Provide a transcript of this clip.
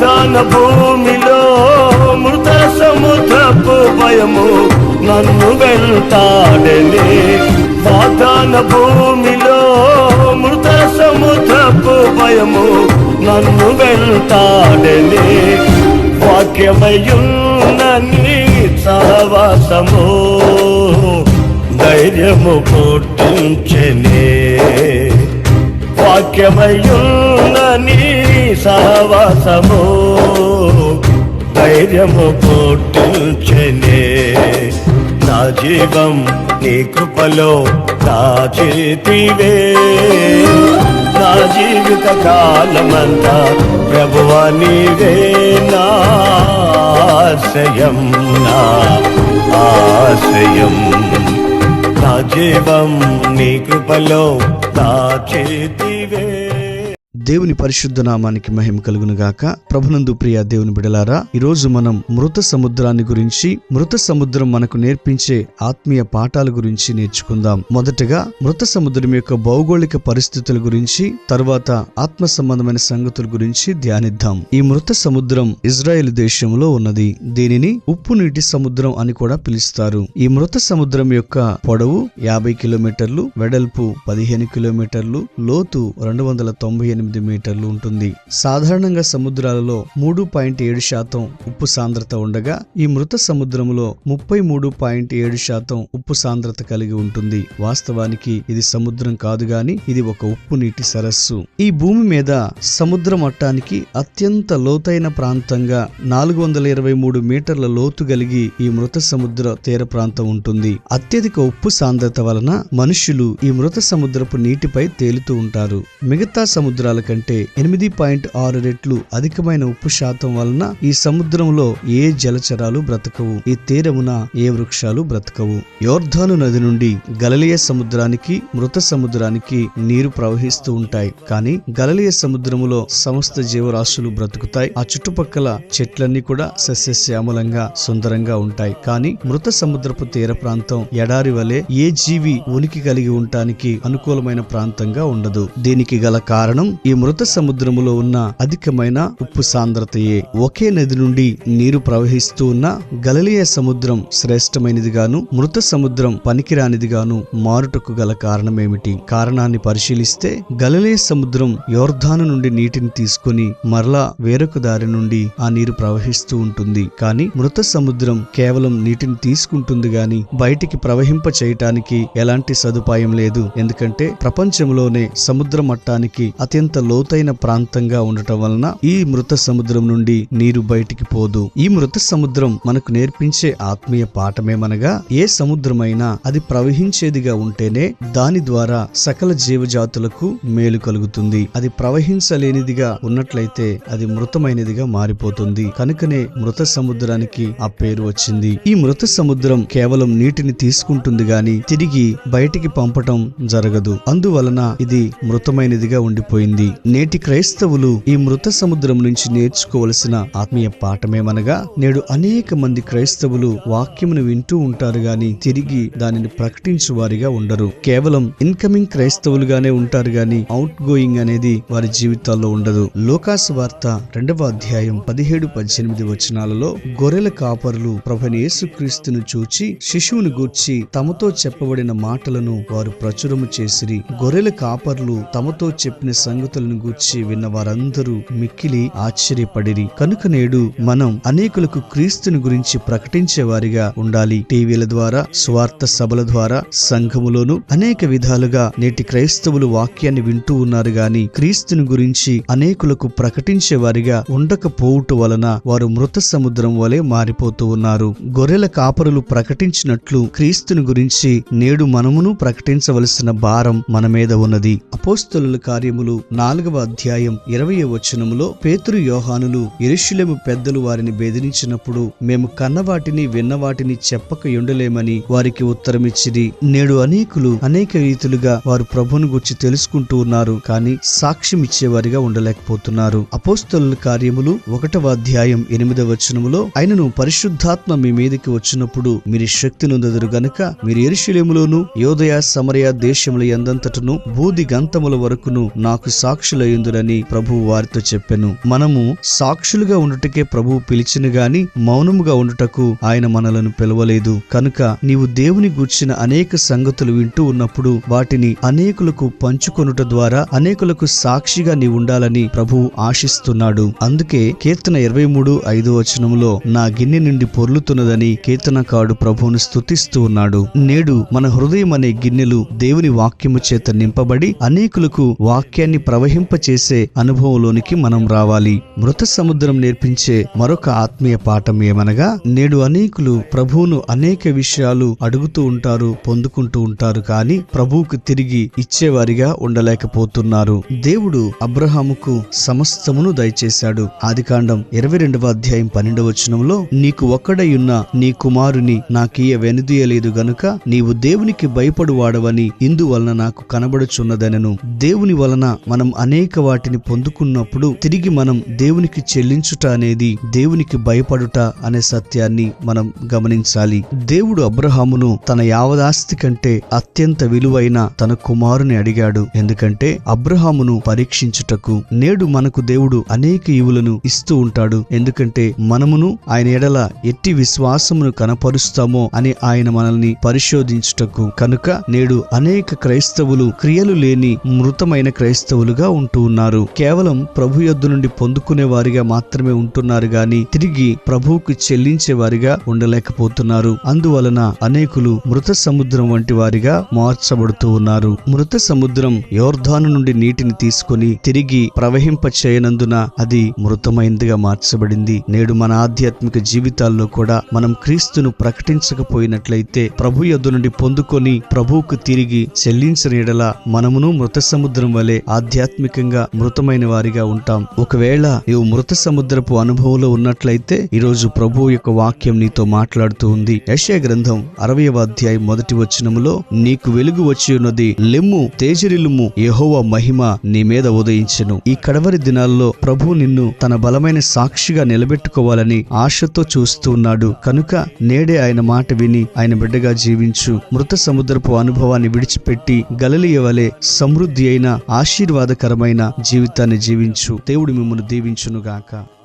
వాగ్దాన భూమిలో మృత సముద్రపు భయము నన్ను వెళ్తాడని వాగ్దాన భూమిలో మృత సముద్రపు భయము నన్ను వెళ్తాడని వాక్యమయున్న సహవాసము ధైర్యము పుట్టించనే. వాక్యమయున్న నీ సహవాసము ధైర్యము పుట్టించనే. నా జీవం నీ కృపలో దాచితివే. నా జీవిత కాలమంతా ప్రభువా నీవే. నా ఆశ్రయం నా ఆశయం. నా జీవం నీ కృపలో దాచేతివే దేవుని పరిశుద్ధ నామానికి మహిమ కలుగును గాక ప్రభునందు ప్రియ దేవుని బిడలారా ఈ రోజు మనం మృత సముద్రాన్ని గురించి మృత సముద్రం మనకు నేర్పించే ఆత్మీయ పాఠాల గురించి నేర్చుకుందాం. మొదటగా మృత సముద్రం యొక్క భౌగోళిక పరిస్థితుల గురించి తరువాత ఆత్మ సంబంధమైన సంగతుల గురించి ధ్యానిద్దాం. ఈ మృత సముద్రం ఇజ్రాయెల్ దేశంలో ఉన్నది. దీనిని ఉప్పు నీటి సముద్రం అని కూడా పిలుస్తారు. ఈ మృత సముద్రం యొక్క పొడవు యాభై కిలోమీటర్లు వెడల్పు పదిహేను కిలోమీటర్లు లోతు రెండు వందల తొంభై ఎనిమిది మీటర్లు ఉంటుంది. సాధారణంగా సముద్రాలలో మూడు పాయింట్ ఏడు శాతం ఉప్పు సాంద్రత ఉండగా ఈ మృత సముద్రంలో ముప్పై మూడు పాయింట్ ఏడు శాతం ఉప్పు సాంద్రత కలిగి ఉంటుంది. వాస్తవానికి ఇది సముద్రం కాదు గాని ఇది ఒక ఉప్పు నీటి సరస్సు. ఈ భూమి మీద సముద్ర మట్టానికి అత్యంత లోతైన ప్రాంతంగా నాలుగు వందల ఇరవై మూడు మీటర్ల లోతు కలిగి ఈ మృత సముద్ర తీర ప్రాంతం ఉంటుంది. అత్యధిక ఉప్పు సాంద్రత వలన మనుషులు ఈ మృత సముద్రపు నీటిపై తేలుతూ ఉంటారు. మిగతా సముద్రాల కంటే ఎనిమిది పాయింట్ ఆరు రెట్లు అధికమైన ఉప్పు శాతం వలన ఈ సముద్రంలో ఏ జలచరాలు బ్రతకవు? ఈ తీరమున ఏ వృక్షాలు బ్రతకవు? యోర్ధాను నది నుండి గలలియ సముద్రానికి మృత సముద్రానికి నీరు ప్రవహిస్తూ ఉంటాయి. కానీ గలలియ సముద్రములో సమస్త జీవరాశులు బ్రతుకుతాయి. ఆ చుట్టుపక్కల చెట్లన్నీ కూడా సస్యశ్యామలంగా సుందరంగా ఉంటాయి. కానీ మృత సముద్రపు తీర ప్రాంతం ఎడారి వలె ఏ జీవి ఉనికి కలిగి ఉండటానికి అనుకూలమైన ప్రాంతంగా ఉండదు. దీనికి గల కారణం ఈ మృత సముద్రములో ఉన్న అధికమైన ఉప్పు సాంద్రతయే. ఒకే నది నుండి నీరు ప్రవహిస్తూ ఉన్న గలలియ సముద్రం శ్రేష్టమైనదిగాను మృత సముద్రం పనికిరానిదిగాను మారుటకు గల కారణమేమిటి? కారణాన్ని పరిశీలిస్తే గలలియ సముద్రం యోర్ధాను నుండి నీటిని తీసుకుని మరలా వేరొక దారి నుండి ఆ నీరు ప్రవహిస్తూ ఉంటుంది. కానీ మృత సముద్రం కేవలం నీటిని తీసుకుంటుంది గాని బయటికి ప్రవహింప చేయటానికి ఎలాంటి సదుపాయం లేదు. ఎందుకంటే ప్రపంచంలోనే సముద్ర మట్టానికి అత్యంత లోతైన ప్రాంతంగా ఉండటం వలన ఈ మృత సముద్రం నుండి నీరు బయటికి పోదు. ఈ మృత సముద్రం మనకు నేర్పించే ఆత్మీయ పాఠమేమనగా ఏ సముద్రమైనా అది ప్రవహించేదిగా ఉంటేనే దాని ద్వారా సకల జీవజాతులకు మేలు కలుగుతుంది. అది ప్రవహించలేనిదిగా ఉన్నట్లయితే అది మృతమైనదిగా మారిపోతుంది. కనుకనే మృత సముద్రానికి ఆ పేరు వచ్చింది. ఈ మృత సముద్రం కేవలం నీటిని తీసుకుంటుంది గాని తిరిగి బయటికి పంపటం జరగదు. అందువలన ఇది మృతమైనదిగా ఉండిపోయింది. నేటి క్రైస్తవులు ఈ మృత సముద్రం నుంచి నేర్చుకోవలసిన ఆత్మీయ పాఠమేమనగా నేడు అనేక మంది క్రైస్తవులు వాక్యమును వింటూ ఉంటారు గాని తిరిగి దానిని ప్రకటించు వారిగా ఉండరు. కేవలం ఇన్కమింగ్ క్రైస్తవులుగానే ఉంటారు గాని అవుట్ గోయింగ్ అనేది వారి జీవితాల్లో ఉండదు. లోకాసు వార్త రెండవ అధ్యాయం పదిహేడు పద్దెనిమిది వచనాలలో గొర్రెల కాపరులు ప్రభుని యేసుక్రీస్తును చూచి శిశువును గూర్చి తమతో చెప్పబడిన మాటలను వారు ప్రచురము చేసిరి. గొర్రెల కాపర్లు తమతో చెప్పిన సంగతులను గూర్చి విన్న వారందరూ మిక్కిలి ఆశ్చర్యపడిరి. కనుక నేడు మనం అనేకులకు క్రీస్తుని గురించి ప్రకటించే వారిగా ఉండాలి. టీవీల ద్వారా స్వార్థ సభల ద్వారా సంఘములోను అనేక విధాలుగా నేటి క్రైస్తవులు వాక్యాన్ని వింటూ ఉన్నారు గాని క్రీస్తుని గురించి అనేకులకు ప్రకటించే వారిగా ఉండకపోవుట వలన వారు మృత సముద్రం వలె మారిపోతూ ఉన్నారు. గొర్రెల కాపరులు ప్రకటించినట్లు క్రీస్తుని గురించి నేడు మనమును ప్రకటించవలసిన భారం మన మీద ఉన్నది. అపోస్తుల కార్యములు నాలుగవ అధ్యాయం ఇరవై వచనములో పేతురు యోహానులు ఎరుషులేము పెద్దలు వారిని బెదిరించినప్పుడు మేము కన్నవాటిని విన్నవాటిని చెప్పక ఉండలేమని వారికి ఉత్తరమిచ్చిది నేడు అనేకులు అనేక రీతులుగా వారు ప్రభును గురించి తెలుసుకుంటూ ఉన్నారు కానీ సాక్ష్యం ఇచ్చేవారిగా ఉండలేకపోతున్నారు. అపోస్తల కార్యములు ఒకటవ అధ్యాయం ఎనిమిదవ వచనములో ఆయనను పరిశుద్ధాత్మ మీ మీదకి వచ్చినప్పుడు మీరు శక్తి నొందదురు గనుక మీరు ఎరుషులేములోను యోదయ సమరయ దేశముల ఎందంతటను బూది గంతముల వరకును నాకు సాక్షులయ్యుందురని ప్రభు వారితో చెప్పెను. మనము సాక్షులుగా ఉండుటకే ప్రభు పిలిచిన గాని మౌనముగా ఉండుటకు ఆయన మనలను పిలవలేదు. కనుక నీవు దేవుని గూర్చిన అనేక సంగతులు వింటూ ఉన్నప్పుడు వాటిని అనేకులకు పంచుకొనుట ద్వారా అనేకులకు సాక్షిగా నీ ఉండాలని ప్రభు ఆశిస్తున్నాడు. అందుకే కీర్తన ఇరవై మూడు ఐదో వచనంలో నా గిన్నె నుండి పొర్లుతున్నదని కీర్తనకాడు ప్రభువును స్తుతిస్తూ ఉన్నాడు. నేడు మన హృదయం అనే గిన్నెలు దేవుని వాక్యము చేత నింపబడి అనేకులకు వాక్యాన్ని ప్రవహింపచేసే అనుభవంలోనికి మనం రావాలి. మృత సముద్రం నేర్పించే మరొక ఆత్మీయ పాఠం ఏమనగా నేడు అనేకులు ప్రభువును అనేక విషయాలు అడుగుతూ ఉంటారు పొందుకుంటూ ఉంటారు కానీ ప్రభువుకు తిరిగి ఇచ్చేవారిగా ఉండలేకపోతున్నారు. దేవుడు అబ్రహాముకు సమస్తమును దయచేశాడు. ఆదికాండం ఇరవై రెండవ అధ్యాయం పన్నెండవ వచనంలో నీకు ఒక్కడయున్న నీ కుమారుని నాకీయ వెనుదీయలేదు గనుక నీవు దేవునికి భయపడు వాడవని ఇందువలన నాకు కనబడుచున్నదనను. దేవుని వలన మనం అనేక వాటిని పొందుకున్నప్పుడు తిరిగి మనం దేవునికి చెల్లించుట అనేది దేవునికి భయపడుట అనే సత్యాన్ని మనం గమనించాలి. దేవుడు అబ్రహామును తన యావదాస్తి కంటే అత్యంత విలువైన తన కుమారుని అడిగాడు. ఎందుకంటే అబ్రహామును పరీక్షించుటకు నేడు మనకు దేవుడు అనేక ఈవులను ఇస్తూ ఉంటాడు. ఎందుకంటే మనమును ఆయన ఎడల ఎట్టి విశ్వాసమును కనపరుస్తామో అని ఆయన మనల్ని పరిశోధించుటకు. కనుక నేడు అనేక క్రైస్తవులు క్రియలు లేని మృతమైన క్రైస్తవులుగా ఉంటూ ఉన్నారు. కేవలం ప్రభు యొద్ద నుండి పొందుకునే వారిగా మాత్రమే ఉంటున్నారు గాని తిరిగి ప్రభువుకు చెల్లించే వారిగా ఉండలేకపోతున్నారు. అందువలన అనేకులు మృత సముద్రం వంటి వారిగా మార్చబడుతూ ఉన్నారు. మృత సముద్రం యోర్ధాను నుండి నీటిని తీసుకొని తిరిగి ప్రవహింప చేయనందున అది మృతమైందిగా మార్చబడింది. నేడు మన ఆధ్యాత్మిక జీవితాల్లో కూడా మనం క్రీస్తును ప్రకటించకపోయినట్లయితే ప్రభు యొద్ద నుండి పొందుకొని ప్రభువుకు తిరిగి చెల్లించిన ఎడల మనమును మృత సముద్రం వలె ఆత్మికంగా మృతమైన వారిగా ఉంటాం. ఒకవేళ నీవు మృత సముద్రపు అనుభవంలో ఉన్నట్లయితే ఈరోజు ప్రభువు యొక్క వాక్యం నీతో మాట్లాడుతూ ఉంది. యశయ గ్రంథం అరవయవ అధ్యాయం మొదటి వచనములో నీకు వెలుగు వచ్చి ఉన్నది లెమ్ము తేజరిల్లుము యెహోవా మహిమ నీ మీద ఉదయించను. ఈ కడవరి దినాల్లో ప్రభు నిన్ను తన బలమైన సాక్షిగా నిలబెట్టుకోవాలని ఆశతో చూస్తూ ఉన్నాడు. కనుక నేడే ఆయన మాట విని ఆయన బిడ్డగా జీవించు. మృత సముద్రపు అనుభవాన్ని విడిచిపెట్టి గలలియవలే సమృద్ధి అయిన ఆనందకరమైన జీవితాన్ని జీవించు. దేవుడు మిమ్మల్ని దీవించునుగాక.